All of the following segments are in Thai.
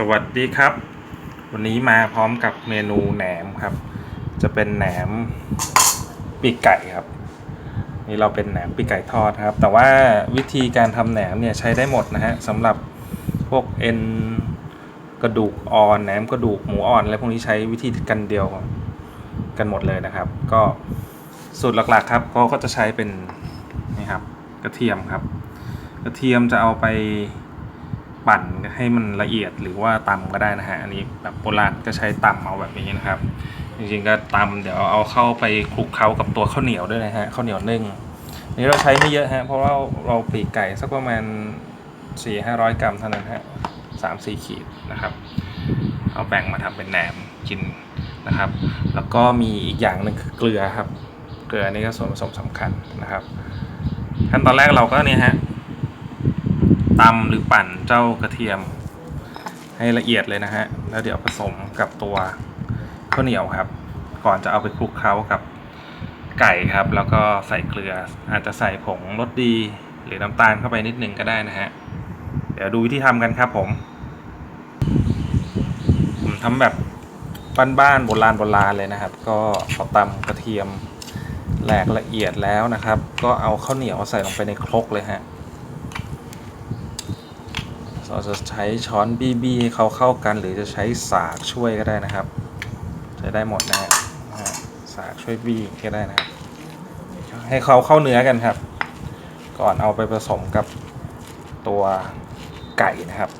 สวัสดีครับ วันนี้มาพร้อมกับเมนูแหนมครับ จะเป็นแหนมปีกไก่ครับ นี่เราเป็นแหนมปีกไก่ทอดครับ แต่ว่าวิธีการทำแหนมเนี่ยใช้ได้หมดนะฮะสำหรับพวกเอ็นกระดูกอ่อนแหนมกระดูกหมูอ่อนอะไรพวกนี้ใช้วิธีกันเดียวกันหมดเลยนะครับ ก็สูตรหลักๆครับก็ก็จะใช้เป็นนี่ครับกระเทียมครับ กระเทียมจะเอาไป ปั่นให้มันละเอียดหรือว่าตำก็ได้นะฮะอันนี้แบบโบราณก็ใช้ตำเอาแบบนี้นะครับ จริงๆก็ตำเดี๋ยวเอาเข้าไปคลุกเคล้ากับตัวข้าวเหนียวด้วยนะฮะข้าวเหนียวนึ่งนนี้เราใช้ไม่เยอะฮะเพราะว่าเราปีกไก่สักประมาณ4 5 0 0 กรัมเท่านั้นฮะสามสี่ขีดนะครับ เอาแบ่งมาทำเป็นแหนมกินนะครับ แล้วก็มีอีกอย่างหนึ่งคือเกลือครับ เกลือนี่ก็ส่วนผสมสำคัญนะครับ ขั้นตอนแรกเราก็เนี่ยฮะ ตำหรือปั่นเจ้ากระเทียม ให้ละเอียดเลยนะฮะ แล้วเดี๋ยวผสมกับตัวข้าวเหนียวครับ ก่อนจะเอาไปคลุกเคล้ากับไก่ครับ แล้วก็ใส่เกลือ อาจจะใส่ผงรสดี หรือน้ำตาลเข้าไปนิดนึงก็ได้นะฮะ เดี๋ยวดูวิธีทำกันครับผม ผมทำแบบบ้านๆโบราณโบราณเลยนะครับ ก็เอาตำกระเทียมแหลกละเอียดแล้วนะครับ ก็เอาข้าวเหนียวใส่ลงไปในครกเลยฮะ เราจะใช้ช้อนบีบีให้เขาเข้ากัน หรือจะใช้สากช่วยก็ได้นะครับ ใช้ได้หมดนะฮะนะฮะสากช่วยบีก็ได้นะครับ ให้เขาเข้าเนื้อกันครับ ก่อนเอาไปผสมกับตัวไก่นะครับ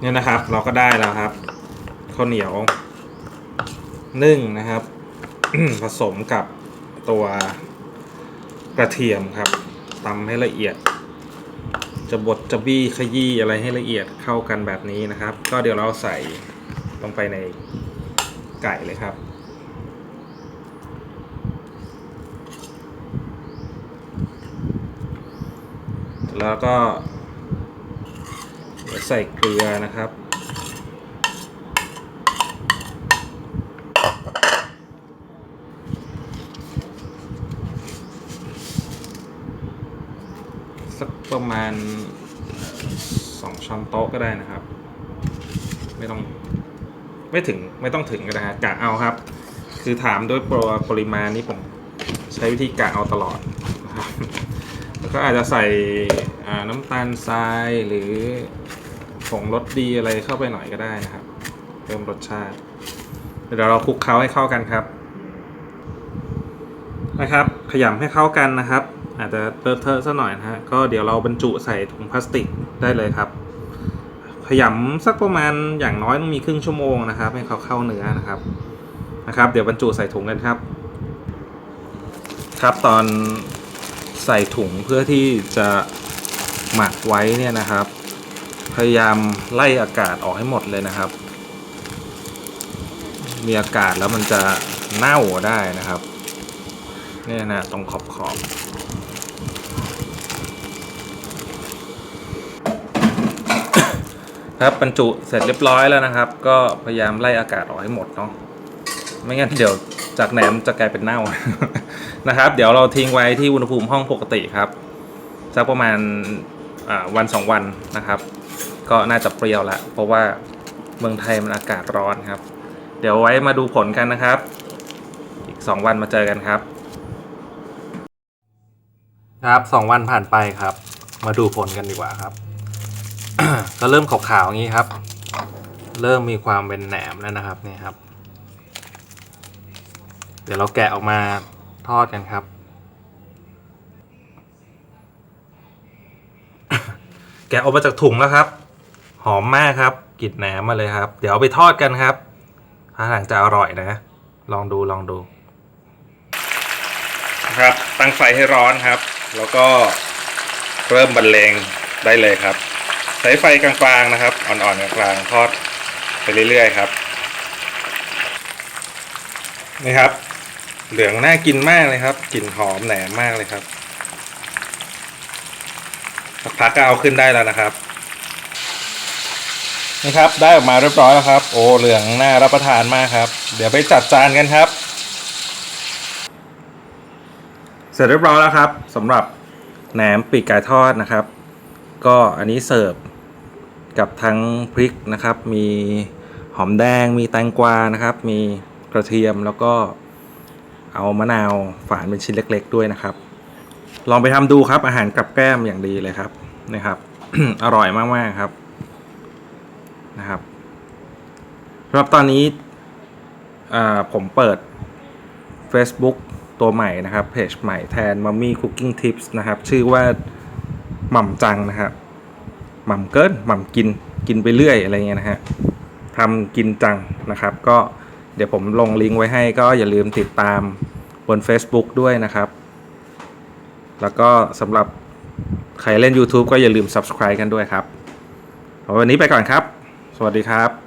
เนี่ยนะครับเราก็ได้แล้วครับข้าวเหนียวนึ่งนะครับ ผสมกับตัวกระเทียมครับตำให้ละเอียด จะบดจะบี้ขยี้อะไรให้ละเอียดเข้ากันแบบนี้นะครับ ก็เดี๋ยวเราใส่ลงไปในไก่เลยครับ แล้วก็ใส่เกลือนะครับ สัก ประมาณสองช้อนโต๊ะก็ได้นะครับ ไม่ต้องไม่ถึงไม่ต้องถึงก็ได้ฮะกะเอาครับ คือถามด้วยปรปริมาณนี้ผมใช้วิธีกะเอาตลอดนะครับแล้วก็อาจจะใส่น้ำตาลทรายหรือผงรสดีอะไรเข้าไปหน่อยก็ได้นะครับ เพิ่มรสชาติ เดี๋ยวเราคลุกเคล้าให้เข้ากันครับนะครับ ขยำให้เข้ากันนะครับ อาจจะเลอะเทอะซะหน่อยนะฮะก็เดี๋ยวเราบรรจุใส่ถุงพลาสติกได้เลยครับ ขยำสักประมาณอย่างน้อยต้องมีครึ่งชั่วโมงนะครับ ให้เขาเข้าเนื้อนะครับนะครับ เดี๋ยวบรรจุใส่ถุงกันครับ ครับตอนใส่ถุงเพื่อที่จะหมักไว้เนี่ยนะครับ พยายามไล่อากาศออกให้หมดเลยนะครับ มีอากาศแล้วมันจะเน่าได้นะครับเนี่ยนะตรงขอบขอบ ครับบรรจุเสร็จเรียบร้อยแล้วนะครับ ก็พยายามไล่อากาศออกให้หมดเนาะไม่งั้นเดี๋ยวจากแหนมจะกลายเป็นเน่านะครับ เดี๋ยวเราทิ้งไว้ที่อุณหภูมิห้องปกติครับสักประมาณวันสองวันนะครับ ก็น่าจะเปรี้ยวแล้วเพราะว่าเมืองไทยมันอากาศร้อนครับ เดี๋ยวไว้มาดูผลกันนะครับ อีกสองวันมาเจอกันครับ ครับสองวันผ่านไปครับ มาดูผลกันดีกว่าครับ ก็เริ่มขาวๆอย่างนี้ครับ เริ่มมีความเป็นแหนมแล้วนะครับนี่ครับ เดี๋ยวเราแกะออกมาทอดกันครับ แกะออกมาจากถุงแล้วครับ หอมมากครับกลิ่นแหนมมาเลยครับ เดี๋ยวเอาไปทอดกันครับท่าทางจะอร่อยนะ ลองดูลองดูครับตั้งไฟให้ร้อนครับ แล้วก็เริ่มบรรเลงได้เลยครับ ช้ไฟกลางๆนะครับ อ่อนๆกลางๆทอดไปเรื่อยๆครับนี่ครับ เหลืองน่ากินมากเลยครับกลิ่นหอมแหนมมากเลยครับสักพักก็เอาขึ้นได้แล้วนะครับนี่ครับได้ออกมาเรียบร้อยแล้วครับ โอ้เหลืองน่ารับประทานมากครับ เดี๋ยวไปจัดจานกันครับ เสร็จเรียบร้อยแล้วครับสำหรับแหนมปีกไก่ทอดนะครับ ก็อันนี้เสิร์ฟ กับทั้งพริกนะครับ มีหอมแดง มีแตงกวานะครับ มีกระเทียมแล้วก็เอามะนาวฝานเป็นชิ้นเล็ก ๆ ด้วยนะครับ ลองไปทำดูครับอาหารกับแก้มอย่างดีเลยครับนะครับ อร่อยมากๆครับนะครับสำหรับตอนนี้ผมเปิด Facebook ตัวใหม่นะครับเพจใหม่แทน Mummy Cooking Tips นะครับ ชื่อว่าหม่ำจังนะครับ หม่ำเกินหม่ำกินกินไปเรื่อยอะไรเงี้ยนะฮะทำกินจังนะครับ ก็เดี๋ยวผมลงลิงก์ไว้ให้ก็อย่าลืมติดตามบน Facebook ด้วยนะครับ แล้วก็สำหรับใครเล่น YouTube ก็อย่าลืม Subscribe กันด้วยครับวันนี้ไปก่อนครับ สวัสดีครับ